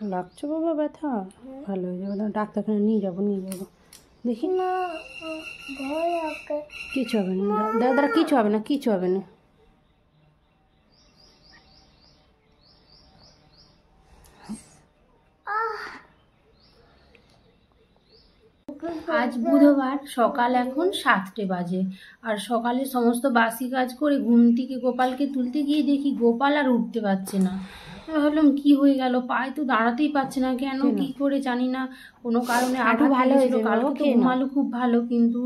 লাগছে বাবা ব্যথা? ভালো হয়ে যাবে ডাক্তারখানে নিয়ে যাব নিয়ে যাব। দেখি। না কিছু হবে না দাদা দাদা কিছু হবে না কিছু হবে না। আজ বুধবার সকাল এখন সাতটে বাজে। আর সকালে সমস্ত বাসি কাজ করে ঘুম থেকে গোপালকে তুলতে গিয়ে দেখি গোপাল আর উঠতে পারছে না। আমি ভাবলাম কি হয়ে গেল? পায়ে তো দাঁড়াতেই পারছে না কেন? কি করে জানি না। কোনো কারণে আঠু ভালো হয়েছিল কালকে ঘুমালো খুব ভালো কিন্তু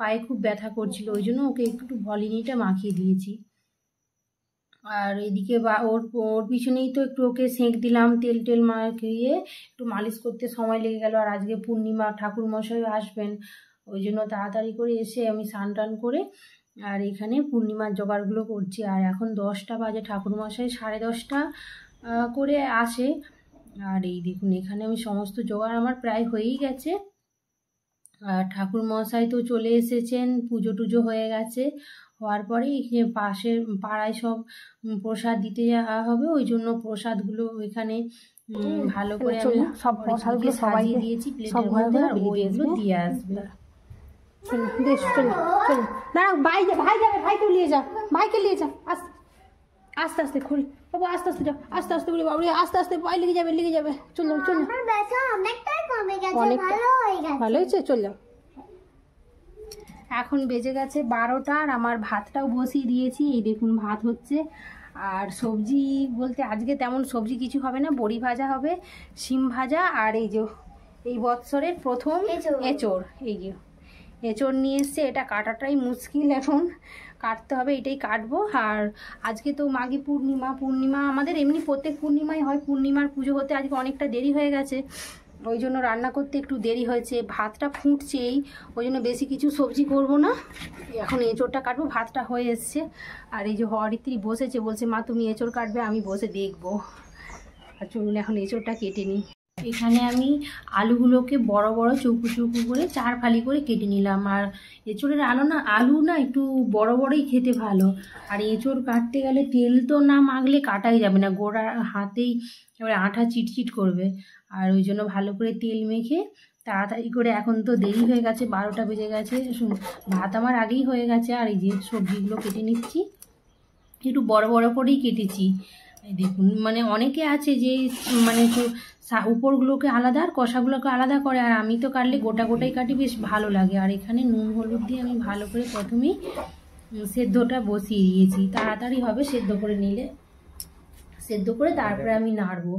পায়ে খুব ব্যথা করছিল। ওই জন্য ওকে একটু ভলিনিটা মাখিয়ে দিয়েছি। আর এদিকে বা ওর ওর পিছনেই তো একটু ওকে সেঁক দিলাম তেল টেল মাখিয়ে একটু মালিশ করতে সময় লেগে গেল। আর আজকে পূর্ণিমা ঠাকুর মশাই আসবেন। ওই জন্য তাড়াতাড়ি করে এসে আমি স্নান টান করে আর এখানে পূর্ণিমার জোগাড়গুলো করছি। আর এখন দশটা বাজে ঠাকুর মশাই সাড়ে দশটা। করে আসে। আর এই দেখুন এখানে আমি সমস্ত জোগাড় আমার প্রায় হয়েই গেছে। আর ঠাকুর মশাই তো চলে এসেছেন পুজো টুজো হয়ে গেছে। হওয়ার পরে এখানে পাশের পাড়ায় সব প্রসাদ দিতে যাওয়া হবে। ওই জন্য প্রসাদগুলো এখানে ভালো করে আমি সব প্রসাদগুলো সাজিয়ে দিয়েছি সব প্লেটের মধ্যে আর ও দিয়ে এগুলো আসবে। দিয়ে আসবে। চলো বেশ চলো চলো দাঁড়াও ভাই যা ভাই যাবে ভাইকে নিয়ে যা ভাইকে নিয়ে যা আস্তে আস্তে আস্তে খুলি বাবু আস্তে আস্তে যাও আস্তে আস্তে বলি বাবু আস্তে আস্তে পায়ে লেগে যাবে লেগে যাবে। চলো চলো অনেকটাই কমে গেছে অনেকটা। ভালো হয়ে গেছে। ভালো হয়েছে? চল যাও। এখন বেজে গেছে বারোটা আর আমার ভাতটাও বসিয়ে দিয়েছি। এই দেখুন ভাত হচ্ছে। আর সবজি বলতে আজকে তেমন সবজি কিছু হবে না বড়ি ভাজা হবে শিম ভাজা আর এই যে এই বৎসরের প্রথম। এঁচোড় এই যে। এঁচোড় নিয়ে এসছে, এটা কাটাটাই মুশকিল এখন। কাটতে হবে, এটাই কাটবো। আর আজকে তো মাঘী পূর্ণিমা পূর্ণিমা আমাদের এমনি প্রত্যেক পূর্ণিমাই হয়, পূর্ণিমার পুজো হতে আজকে অনেকটা দেরি হয়ে গেছে। ওই জন্য রান্না করতে একটু দেরি হয়েছে, ভাতটা ফুটছেই, ওই জন্য বেশি কিছু সবজি করব না। এখন এঁচোড়টা কাটবো, ভাতটা হয়ে এসছে। আর এই যে হরিত্রী বসেছে, বলছে, মা, তুমি এঁচোড় কাটবে, আমি বসে দেখব। আর চলুন, এখন এঁচোড়টা কেটে নিই। এখানে আমি আলুগুলোকে বড় বড় চৌকো চৌকু করে চার ফালি করে কেটে নিলাম। আর এঁচোড়ের আলো না, আলু না একটু বড় বড়ই খেতে ভালো। আর এঁচোড় কাটতে গেলে তেল তো না মাখলে কাটাই যাবে না, গোড়া হাতেই এবারে আঠা চিটচিট করবে। আর ওই জন্য ভালো করে তেল মেখে তাড়াতাড়ি করে এখন তো দেরি হয়ে গেছে, বারোটা বেজে গেছে। শুন- ভাত আমার আগেই হয়ে গেছে। আর এই যে সবজিগুলো কেটে নিচ্ছি, একটু বড় বড় করেই কেটেছি। দেখুন মানে অনেকে আছে যে মানে উপরগুলোকে আলাদা আর কষাগুলোকে আলাদা করে, আর আমি তো কাটলে গোটা গোটাই কাটি, বেশ ভালো লাগে। আর এখানে নুন, হলুদ দিয়ে আমি ভালো করে প্রথমেই সেদ্ধটা বসিয়ে দিয়েছি। তাড়াতাড়ি হবে সেদ্ধ করে নিলে। সেদ্ধ করে তারপরে আমি নাড়বো।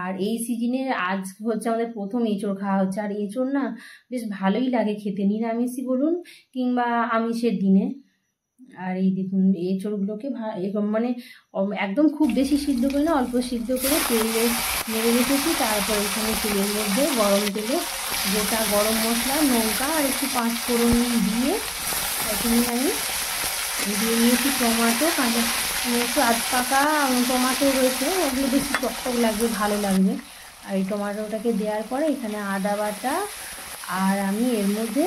আর এই সিজনে আজ হচ্ছে আমাদের প্রথম এঁচড় খাওয়া হচ্ছে। আর এঁচড় না বেশ ভালোই লাগে খেতে। নিরামিষই বলুন কিংবা আমিষের দিনে। আর এই দেখুন এঁচড়গুলোকে এরকম মানে একদম খুব বেশি সিদ্ধ করে না, অল্প সিদ্ধ করে তেলে নেড়ে রেখেছি। তারপর এখানে তেলের মধ্যে গরম তেলে গোটা গরম মশলা, লঙ্কা আর একটু পাঁচ ফোড়ন দিয়ে প্রথমে আমি দিয়ে নিয়েছি টমাটো, কাঁচা মানে একটু আধ পাকা টমাটো রয়েছে, ওগুলো বেশি টকটক লাগবে, ভালো লাগবে। আর এই টমাটোটাকে দেওয়ার পরে এখানে আদা বাটা আর আমি এর মধ্যে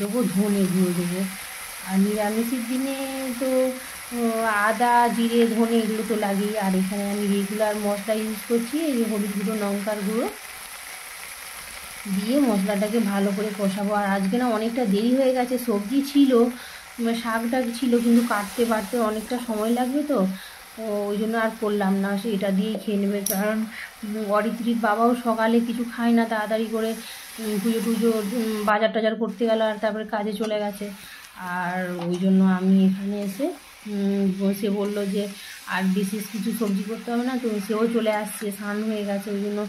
দেবো ধনে গুঁড়ো দেবো। আর নিরামিষের দিনে তো আদা, জিরে, ধনে এগুলো তো লাগেই। আর এখানে আমি রেগুলার মশলা ইউজ করছি, এই হলুদ গুঁড়ো, লঙ্কার গুঁড়ো। দিয়ে মশলাটাকে ভালো করে কষাবো। আর আজকে না অনেকটা দেরি হয়ে গেছে, সবজি ছিল শাক টাক ছিল, কিন্তু কাটতে পারতে অনেকটা সময় লাগবে তো। ওই জন্য আর করলাম না, সে এটা দিয়েই খেয়ে নেবে। কারণ অরিত্রির বাবাও সকালে কিছু খায় না, তাড়াতাড়ি করে পুজো টুজো বাজার টাজার করতে গেল, আর তারপরে কাজে চলে গেছে। আর ওই জন্য আমি এখানে এসে সে বলল যে, আর বিশেষ কিছু সবজি করতে হবে না, তো সেও চলে আসছে, স্নান হয়ে গেছে, ওই জন্য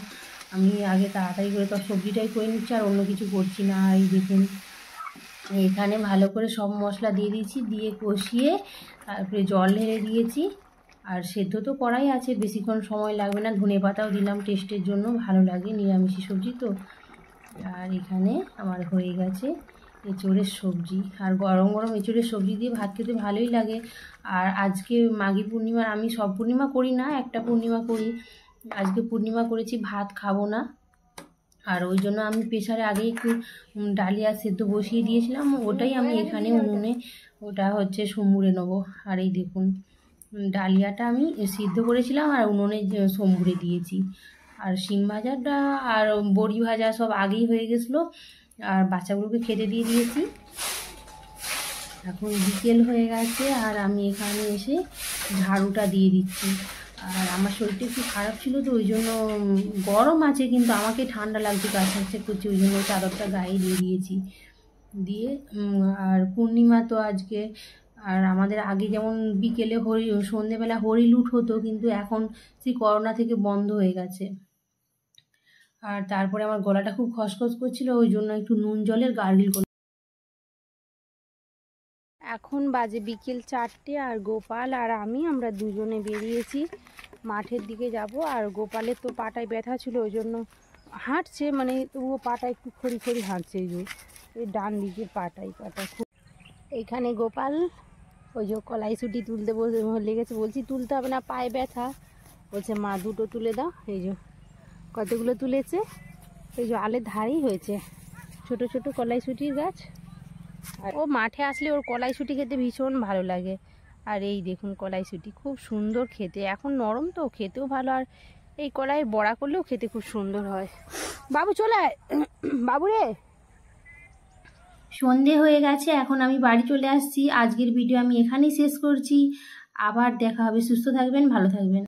আমি আগে তাড়াতাড়ি করে তো সবজিটাই করে নিচ্ছি, আর অন্য কিছু করছি না, এই দেখুন। এখানে ভালো করে সব মশলা দিয়ে দিয়েছি, দিয়ে কষিয়ে তারপরে জল ঢেলে দিয়েছি। আর সেদ্ধ তো করাই আছে, বেশিক্ষণ সময় লাগবে না, ধনে পাতাও দিলাম টেস্টের জন্য, ভালো লাগে নিরামিষি সবজি তো। আর এখানে আমার হয়ে গেছে এঁচড়ের সবজি আর গরম গরম এঁচড়ের সবজি দিয়ে ভাত খেতে ভালোই লাগে। আর আজকে মাঘী পূর্ণিমার আমি সব পূর্ণিমা করি না, একটা পূর্ণিমা করি। আজকে পূর্ণিমা করেছি, ভাত খাব না। আর ওই জন্য আমি প্রেশারে আগে একটু ডালিয়া সেদ্ধ বসিয়ে দিয়েছিলাম, ওটাই আমি এখানে উনুনে, ওটা হচ্ছে সম্বুরে নেব। আর এই দেখুন ডালিয়াটা আমি সিদ্ধ করেছিলাম আর উনুনে সম্বুরে দিয়েছি। আর শিম ভাজাটা আর বড়ি ভাজা সব আগেই হয়ে গেছিল। আর বাচ্চাগুলোকে খেতে দিয়ে দিয়েছি। এখন বিকেল হয়ে গেছে আর আমি এখানে এসে ঝাড়ুটা দিয়ে দিচ্ছি। আর আমার শরীরটা একটু খারাপ ছিল তো, ওই জন্য গরম আছে কিন্তু আমাকে ঠান্ডা লাগছে, কাছে করছে, ওই জন্য চাদরটা গায়ে দিয়ে দিয়েছি। দিয়ে আর পূর্ণিমা তো আজকে, আর আমাদের আগে যেমন বিকেলে হরি, সন্ধেবেলা হরি লুট হতো, কিন্তু এখন সেই করোনা থেকে বন্ধ হয়ে গেছে। আর তারপরে আমার গলাটা খুব খসখস করছিল, ওই জন্য একটু নুন জলের গার্গিল করে এখন বাজে বিকেল চারটে আর গোপাল আর আমি, আমরা দুজনে বেরিয়েছি। মাঠের দিকে যাব আর গোপালের তো পাটায় ব্যথা ছিল, ওই জন্য হাঁটছে মানে তবুও পাটা একটু খড়ি খড়ি হাঁটছে, এই যে, এই ডান দিকের পাটাই পাটা এইখানে গোপাল, ওই যে কলাইশুটি তুলতে লেগেছে, বলছি তুলতে হবে না, পায়ে ব্যথা। বলছে, মা, দুটো তুলে দাও। এই যে কতগুলো তুলেছে? এই যে আলের ধারেই হয়েছে। ছোট ছোট কলাইশুটির গাছ। আর ও মাঠে আসলে ওর কলাইশুটি খেতে ভীষণ ভালো লাগে। আর এই দেখুন কলাইশুটি খুব সুন্দর খেতে। এখন নরম তো খেতেও ভালো। আর এই কলাই বড়া করলেও খেতে খুব সুন্দর হয়। বাবু চলে বাবু রে। সন্ধে হয়ে গেছে এখন আমি বাড়ি চলে আসছি। আজকের ভিডিও আমি এখানেই শেষ করছি। আবার দেখা হবে। সুস্থ থাকবেন ভালো থাকবেন।